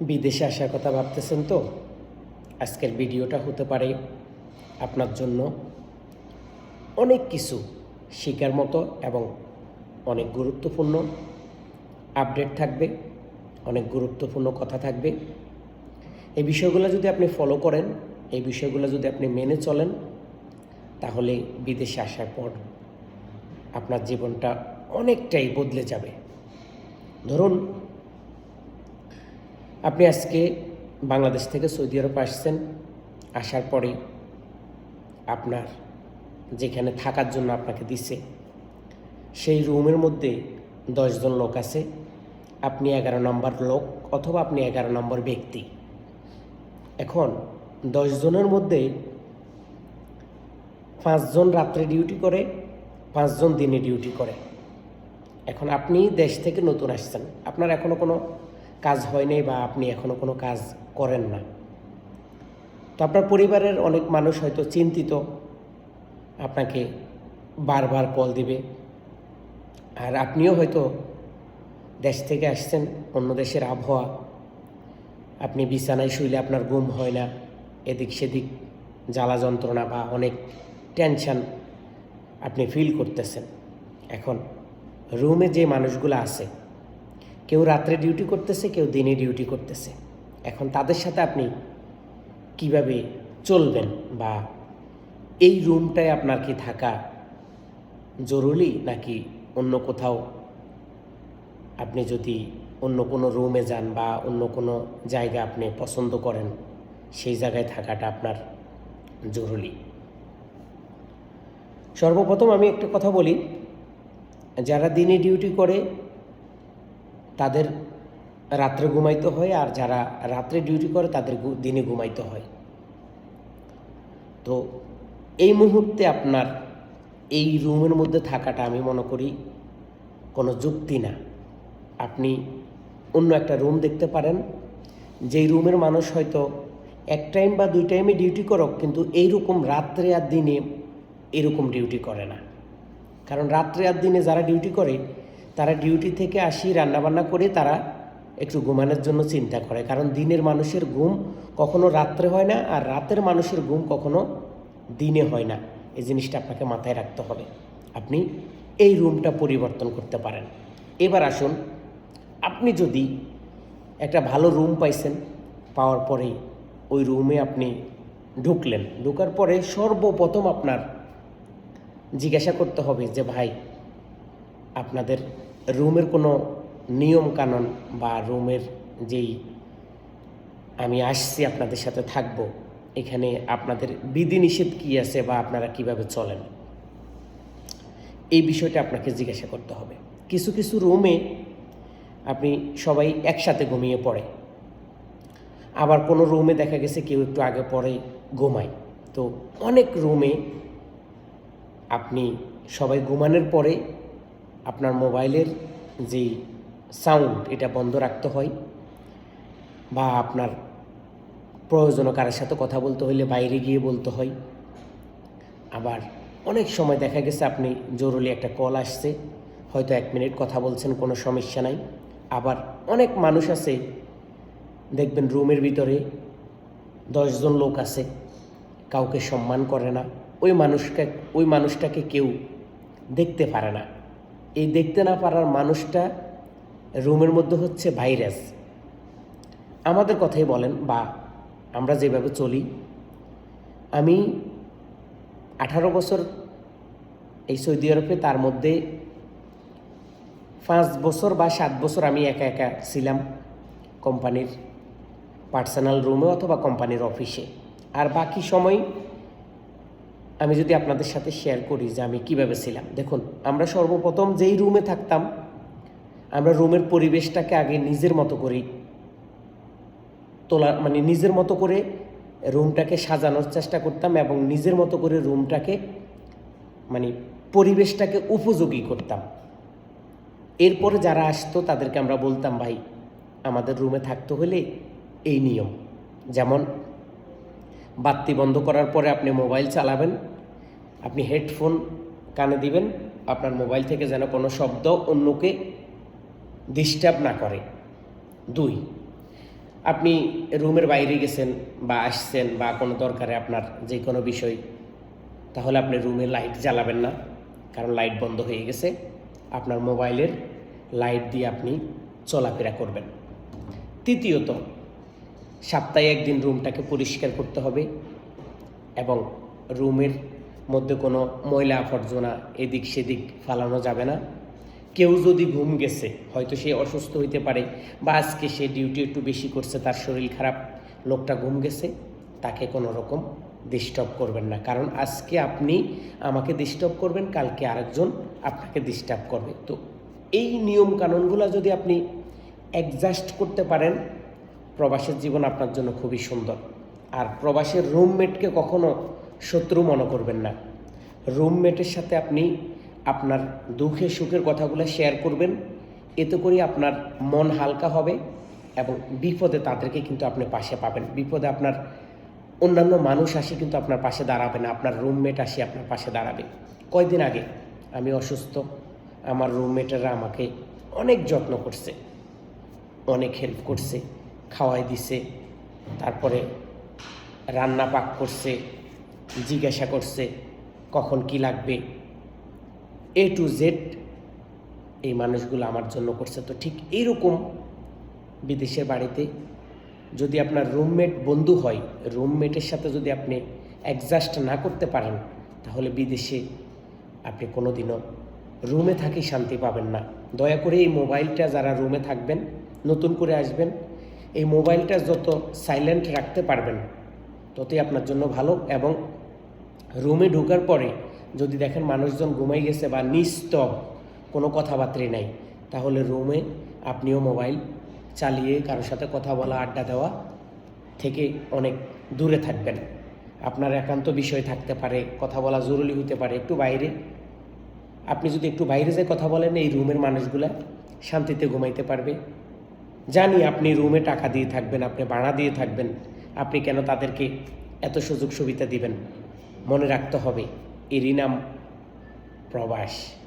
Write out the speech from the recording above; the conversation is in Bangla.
বিদেশে আসার কথা ভাবতেছেন তো? আজকের ভিডিওটা হতে পারে আপনার জন্য অনেক কিছু শেখার মতো এবং অনেক গুরুত্বপূর্ণ আপডেট থাকবে, অনেক গুরুত্বপূর্ণ কথা থাকবে। এই বিষয়গুলো যদি আপনি ফলো করেন, এই বিষয়গুলো যদি আপনি মেনে চলেন, তাহলে বিদেশে আসার পর আপনার জীবনটা অনেকটাই বদলে যাবে। ধরুন আপনি আজকে বাংলাদেশ থেকে সৌদি আরব আসছেন, আসার পরে আপনার যেখানে থাকার জন্য আপনাকে দিছে, সেই রুমের মধ্যে দশজন লোক আছে। আপনি এগারো নম্বর লোক অথবা আপনি এগারো নম্বর ব্যক্তি। এখন দশজনের মধ্যে পাঁচজন রাত্রে ডিউটি করে, পাঁচজন দিনে ডিউটি করে। এখন আপনি দেশ থেকে নতুন আসছেন। আপনার এখনও কোনো কাজ হয়নি বা আপনি এখনও কোনো কাজ করেন না। তো আপনার পরিবারের অনেক মানুষ হয়তো চিন্তিত। আপনাকে বারবার কল দিবে। আর আপনিও হয়তো দেশ থেকে আসছেন, অন্য দেশের আবহাওয়া। আপনি বিছানায় শুইলে আপনার ঘুম হয় না, এদিক সেদিক জ্বালা যন্ত্রণা বা অনেক টেনশন আপনি ফিল করতেছেন। এখন রুমে যে মানুষগুলো আছে কেউ রাত্রে ডিউটি করতেছে, কেউ দিনে ডিউটি করতেছে। এখন তাদের সাথে আপনি কীভাবে চলবেন বা এই রুমটায় আপনার কি থাকা জরুরি নাকি অন্য কোথাও? আপনি যদি অন্য কোনো রুমে যান বা অন্য কোনো জায়গা আপনি পছন্দ করেন, সেই জায়গায় থাকাটা আপনার জরুরি। সর্বপ্রথম আমি একটা কথা বলি, যারা দিনে ডিউটি করে তাদের রাত্রে ঘুমাইতে হয় আর যারা রাত্রে ডিউটি করে তাদের দিনে ঘুমাইতে হয়। তো এই মুহূর্তে আপনার এই রুমের মধ্যে থাকাটা আমি মনে করি কোনো যুক্তি না। আপনি অন্য একটা রুম দেখতে পারেন, যেই রুমের মানুষ হয়তো এক টাইম বা দুই টাইমে ডিউটি করক, কিন্তু এইরকম রাত্রে আর দিনে এরকম ডিউটি করে না। কারণ রাত্রে আর দিনে যারা ডিউটি করে তারা ডিউটি থেকে আসি, রান্নাবান্না করে তারা একটু ঘুমানোর জন্য চিন্তা করে। কারণ দিনের মানুষের ঘুম কখনো রাত্রে হয় না আর রাতের মানুষের ঘুম কখনো দিনে হয় না। এই জিনিসটা আপনাকে মাথায় রাখতে হবে। আপনি এই রুমটা পরিবর্তন করতে পারেন। এবার আসুন, আপনি যদি একটা ভালো রুম পাইছেন, পাওয়ার পরেই ওই রুমে আপনি ঢুকলেন। ঢোকার পরে সর্বপ্রথম আপনার জিজ্ঞাসা করতে হবে যে, ভাই আপনাদের রুমের কোনো নিয়ম কানুন বা রুমের যেই আমি আসছি আপনাদের সাথে থাকব, এখানে আপনাদের বিধিনিষেধ কী আছে বা আপনারা কীভাবে চলেন? এই বিষয়টা আপনাকে জিজ্ঞাসা করতে হবে। কিছু কিছু রুমে আপনি সবাই একসাথে ঘুমিয়ে পড়ে। আবার কোনো রুমে দেখা গেছে কেউ একটু আগে পরে ঘুমায়। তো অনেক রুমে আপনি সবাই ঘুমানোর পরে আপনার মোবাইলের যে সাউন্ড, এটা বন্ধ রাখতে হয় বা আপনার প্রয়োজনও কারোর সাথে কথা বলতে হলে বাইরে গিয়ে বলতে হয়। আবার অনেক সময় দেখা গেছে আপনি জরুরি একটা কল আসছে, হয়তো এক মিনিট কথা বলছেন, কোনো সমস্যা নাই। আবার অনেক মানুষ আছে, দেখবেন রুমের ভিতরে দশজন লোক আছে, কাউকে সম্মান করে না। ওই মানুষকে, ওই মানুষটাকে কেউ দেখতে পারে না। এই দেখতে না পারার মানুষটা রুমের মধ্যে হচ্ছে ভাইরাস। আমাদের কথাই বলেন, বা আমরা যেভাবে চলি, আমি আঠারো বছর এই সৌদি আরবে, তার মধ্যে পাঁচ বছর বা সাত বছর আমি একা একা ছিলাম কোম্পানির পার্সোনাল রুমে অথবা কোম্পানির অফিসে আর বাকি সময় আমি যদি আপনাদের সাথে শেয়ার করি যে আমি কীভাবে ছিলাম। দেখুন, আমরা সর্বপ্রথম যেই রুমে থাকতাম, আমরা রুমের পরিবেশটাকে আগে নিজের মতো করি তোলা মানে নিজের মতো করে রুমটাকে সাজানোর চেষ্টা করতাম এবং নিজের মতো করে রুমটাকে মানে পরিবেশটাকে উপযোগী করতাম। এরপরে যারা আসতো, তাদেরকে আমরা বলতাম, ভাই, আমাদের রুমে থাকতে হলে এই নিয়ম। যেমন বাতি বন্ধ করার পরে আপনি মোবাইল চালাবেন, আপনি হেডফোন কানে দিবেন, আপনার মোবাইল থেকে যেন কোনো শব্দ অন্যকে ডিস্টার্ব না করে। দুই, আপনি রুমের বাইরে গেছেন বা আসছেন বা কোনো দরকারে আপনার যে কোনো বিষয়, তাহলে আপনি রুমে লাইট জ্বালাবেন না, কারণ লাইট বন্ধ হয়ে গেছে, আপনার মোবাইলের লাইট দিয়ে আপনি চলাফেরা করবেন। তৃতীয়ত সপ্তাহে একদিন রুমটাকে পরিষ্কার করতে হবে এবং রুমের মধ্যে কোনো ময়লা আবর্জনা এদিক সেদিক ফালানো যাবে না। কেউ যদি ঘুম গেছে, হয়তো সে অসুস্থ হইতে পারে বা আজকে সে ডিউটি একটু বেশি করছে, তার শরীর খারাপ, লোকটা ঘুম গেছে, তাকে কোনো রকম ডিস্টার্ব করবেন না। কারণ আজকে আপনি আমাকে ডিস্টার্ব করবেন, কালকে আরেকজন আপনাকে ডিস্টার্ব করবে। তো এই নিয়ম কানুনগুলো যদি আপনি অ্যাডজাস্ট করতে পারেন প্রবাসের জীবন আপনার জন্য খুবই সুন্দর। আর প্রবাসের রুমমেটকে কখনো শত্রু মনে করবেন না। রুমমেটের সাথে আপনি আপনার দুঃখে সুখের কথাগুলো শেয়ার করবেন। এতে করে আপনার মন হালকা হবে এবং বিপদে তাদেরকে কিন্তু আপনি পাশে পাবেন। বিপদে আপনার অন্যান্য মানুষ আসে কিন্তু আপনার পাশে দাঁড়াবে না, আপনার রুমমেট আসে আপনার পাশে দাঁড়াবে। কয়দিন আগে আমি অসুস্থ, আমার রুমমেটেরা আমাকে অনেক যত্ন করছে, অনেক হেল্প করছে। খাওয়াই দিছে, তারপরে রান্না পাক করছে, জিজ্ঞাসা করছে, কখন কি লাগবে? এ টু জেড এই মানুষগুলো আমার জন্য করছে। তো ঠিক এইরকম বিদেশের বাড়িতে যদি আপনার রুমমেট বন্ধু হয় রুমমেটের সাথে যদি আপনি অ্যাডজাস্ট না করতে পারেন, তাহলে বিদেশে আপনি কোনোদিনও রুমে থাকি শান্তি পাবেন না। দয়া করে এই মোবাইলটা যারা রুমে থাকবেন, নতুন করে আসবেন এই মোবাইলটা যত সাইলেন্ট রাখতে পারবেন, ততই আপনার জন্য ভালো এবং রুমে ঢোকার পরে যদি দেখেন মানুষজন ঘুমাই গেছে বা নিস্তব, কোনো কথাবার্তা নাই, তাহলে রুমে আপনিও মোবাইল চালিয়ে কারোর সাথে কথা বলা, আড্ডা দেওয়া থেকে অনেক দূরে থাকবেন। আপনার একান্ত বিষয় থাকতে পারে, কথা বলা জরুরি হতে পারে, একটু বাইরে। আপনি যদি একটু বাইরে যেয়ে কথা বলেন, এই রুমের মানুষগুলা শান্তিতে ঘুমাইতে পারবে। জানি আপনি রুমে টাকা দিয়ে থাকবেন, আপনি ভাড়া দিয়ে থাকবেন, আপনি কেন তাদেরকে এত সুযোগ সুবিধা দিবেন? মনে রাখতে হবে, এরই নাম প্রবাস।